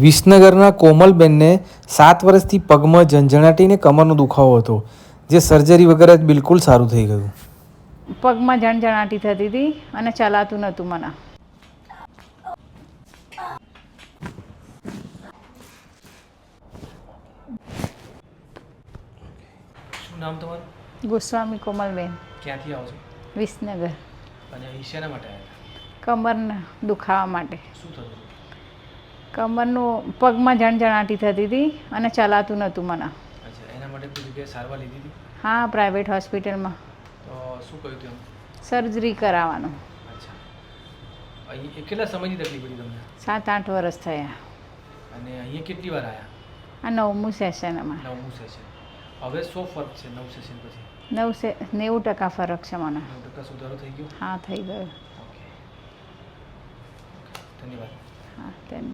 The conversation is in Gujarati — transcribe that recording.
વિસનગરના કોમલબેનને સાત વર્ષથી પગમાં ઝંઝણાટીને કમરનો દુખાવો હતો જે સર્જરી વગર જ બિલકુલ સારું થઈ ગયું. પગમાં ઝણઝણાટી થતી હતી અને ચલાતું નહોતું મને. શું નામ તમારું? ગોસ્વામી કોમલબેન. ક્યાંથી આવો છો? વિસનગર. અને ઈશાના માટે આવ્યા કમરના દુખાવા માટે. શું થતું કમરનું પગમાં જણજણાટી થતી હતી અને ચલાતું નહોતું મને. એના માટે સારવાર લીધી હતી? હા પ્રાઇવેટ હોસ્પિટલમાં. તો શું કહ્યું હતું સર્જરી કરાવવાનું. કેટલા સમયની તકલીફ હતી તમને? સાત આઠ વર્ષ થયા. અને અહીંયા કેટલી વાર આવ્યા આ નવમું સેશન અમારે નવમું સેશન હવે શું ફરક છે નવ સેશન પછી? નવ સે નેવું ટકા ફરક છે મને. નેવું ટકા સુધારો થઈ ગયો? હા થઈ ગયો. ધન્યવાદ. હા તેમ